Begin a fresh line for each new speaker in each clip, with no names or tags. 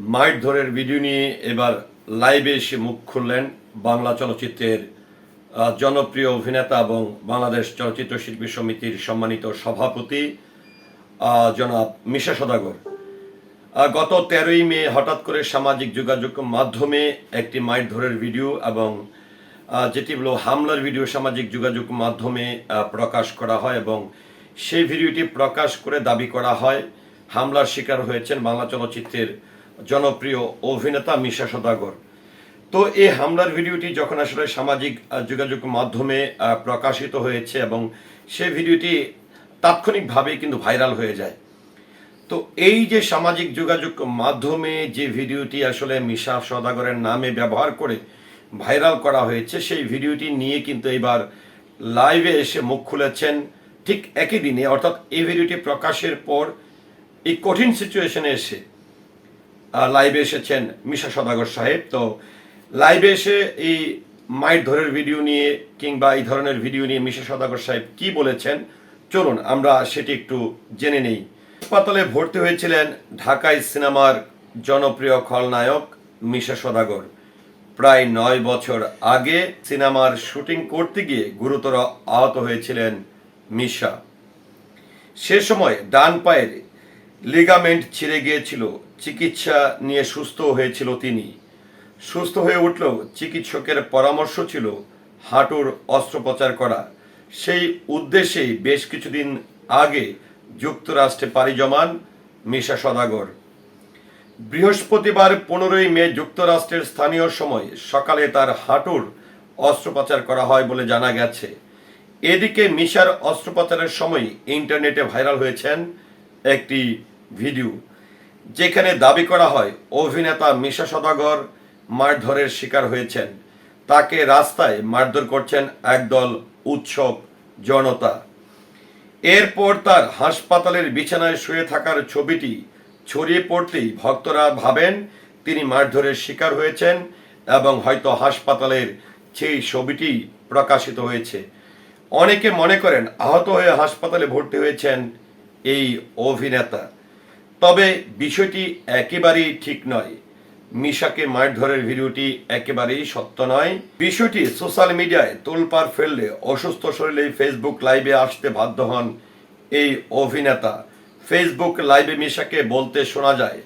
মারধরের ভিডিও নিয়ে এবার লাইভে এসে মুখ খুললেন বাংলা চলচ্চিত্রের জনপ্রিয় অভিনেতা এবং বাংলাদেশ চলচ্চিত্র শিল্পী সমিতির সম্মানিত সভাপতি জনাব মিশা সদাগর। গত তেরোই মে হঠাৎ করে সামাজিক যোগাযোগ মাধ্যমে একটি মারধরের ভিডিও এবং যেটি হলো হামলার ভিডিও সামাজিক যোগাযোগ মাধ্যমে প্রকাশ করা হয় এবং সেই ভিডিওটি প্রকাশ করে দাবি করা হয়, হামলার শিকার হয়েছেন বাংলা চলচ্চিত্রের জনপ্রিয় অভিনেতা মিশা সদাগর। তো এই হামলার ভিডিওটি যখন আসলে সামাজিক যোগাযোগ মাধ্যমে প্রকাশিত হয়েছে এবং সে ভিডিওটি তাৎক্ষণিকভাবেই কিন্তু ভাইরাল হয়ে যায়। তো এই যে সামাজিক যোগাযোগ মাধ্যমে যে ভিডিওটি আসলে মিশা সদাগরের নামে ব্যবহার করে ভাইরাল করা হয়েছে, সেই ভিডিওটি নিয়ে কিন্তু এবার লাইভে এসে মুখ খুলেছেন ঠিক একই দিনে। অর্থাৎ এই ভিডিওটি প্রকাশের পর এই কঠিন সিচুয়েশনে এসে লাইভে এসেছেন মিশা সদাগর সাহেব। তো লাইভে এসে এই মাইট ধরের ভিডিও নিয়ে কিংবা এই ধরনের ভিডিও নিয়ে মিশা সদাগর সাহেব কি বলেছেন? চলুন, আমরা সেটি একটু জেনে নেই। হাসপাতালে ভর্তি হয়েছিলেন ঢাকায় সিনেমার জনপ্রিয় খলনায়ক মিশা সদাগর। প্রায় নয় বছর আগে সিনেমার শুটিং করতে গিয়ে গুরুতর আহত হয়েছিলেন মিশা। সে সময় ডান পায়ের লিগামেন্ট ছিঁড়ে গিয়েছিল চিকিৎসা নিয়ে সুস্থ হয়েছিল তিনি। সুস্থ হয়ে উঠলেও চিকিৎসকের পরামর্শ ছিল হাঁটুর অস্ত্রোপচার করা। সেই উদ্দেশ্যেই বেশ কিছুদিন আগে যুক্তরাষ্ট্রে পাড়ি জমান মিশা সদাগর। বৃহস্পতিবার পনেরোই মে যুক্তরাষ্ট্রের স্থানীয় সময় সকালে তার হাঁটুর অস্ত্রোপচার করা হয় বলে জানা গেছে। এদিকে মিশার অস্ত্রোপচারের সময় ইন্টারনেটে ভাইরাল হয়েছেন একটি ভিডিও। যেখানে দাবি করা হয়, অভিনেতা মিশা সদাগর মারধরের শিকার হয়েছেন। তাকে রাস্তায় মারধর করছেন একদল উৎসব জনতা। এরপর তার হাসপাতালের বিছানায় শুয়ে থাকার ছবিটি ছড়িয়ে পড়তেই ভক্তরা ভাবেন, তিনি মারধরের শিকার হয়েছেন এবং হয়তো হাসপাতালের সেই ছবিটি প্রকাশিত হয়েছে। অনেকে মনে করেন, আহত হয়ে হাসপাতালে ভর্তি হয়েছেন এই অভিনেতা। তবে বিষয়টি একেবারেই ঠিক নয়। মিশাকে মারধরের ভিডিওটি একেবারেই সত্য নয়। বিষয়টি সোশ্যাল মিডিয়ায় তোলপাড় ফেললে অসুস্থ শরীরে ফেসবুক লাইভে আসতে বাধ্য হন এই অভিনেতা। ফেসবুক লাইভে মিশাকে বলতে শোনা যায়,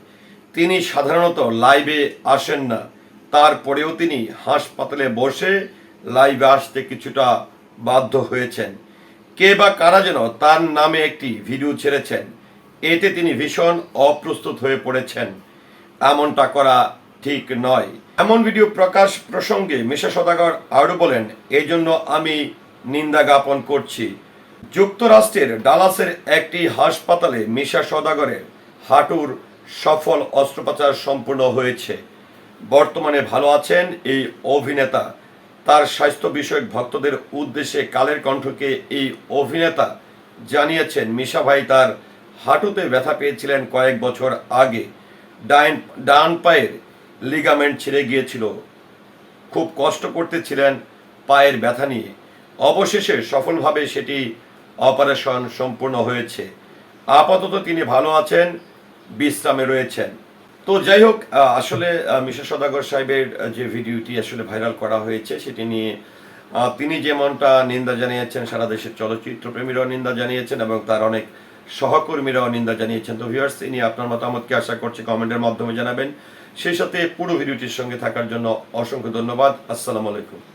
তিনি সাধারণত লাইভে আসেন না। তারপরেও তিনি হাসপাতালে বসে লাইভে আসতে কিছুটা বাধ্য হয়েছেন। কে বা কারা যেন তার নামে একটি ভিডিও ছেড়েছেন। এতে তিনি ভীষণ অপ্রস্তুত হয়ে পড়েছেন। এমনটা করা ঠিক নয়। এমন ভিডিও প্রকাশ প্রসঙ্গে মিশা সদাগর আরও বলেন এই জন্য আমি নিন্দা জ্ঞাপন করছি। যুক্তরাষ্ট্রের ডালাসের একটি হাসপাতালে মিশা সদাগরের হাঁটুর সফল অস্ত্রোপচার সম্পূর্ণ হয়েছে। বর্তমানে ভালো আছেন এই অভিনেতা। তার স্বাস্থ্য বিষয়ক ভক্তদের উদ্দেশ্যে কালের কণ্ঠকে এই অভিনেতা জানিয়েছেন। মিশা ভাই তার হাঁটুতে ব্যথা পেয়েছিলেন কয়েক বছর আগে। ডাইন ডান পায়ের লিগামেন্ট ছিঁড়ে গিয়েছিল। খুব কষ্ট করতেছিলেন পায়ের ব্যথা নিয়ে। অবশেষে সফলভাবে সেটি অপারেশন সম্পূর্ণ হয়েছে। আপাতত তিনি ভালো আছেন, বিশ্রামে রয়েছেন। তো যাই হোক আসলে মিশা সদাগর সাহেবের যে ভিডিওটি আসলে ভাইরাল করা হয়েছে, সেটি নিয়ে তিনি যেমনটা নিন্দা জানিয়েছেন, সারা দেশের চলচ্চিত্র প্রেমীরাও নিন্দা জানিয়েছেন এবং তার অনেক সহকর্মীরাও নিন্দা জানিয়েছেন। তো ভিউয়ার্স ইনি আপনার মতামতকে আশা করছি কমেন্টের মাধ্যমে জানাবেন। সেই সাথে পুরো ভিডিওটির সঙ্গে থাকার জন্য অসংখ্য ধন্যবাদ। আসসালামু আলাইকুম।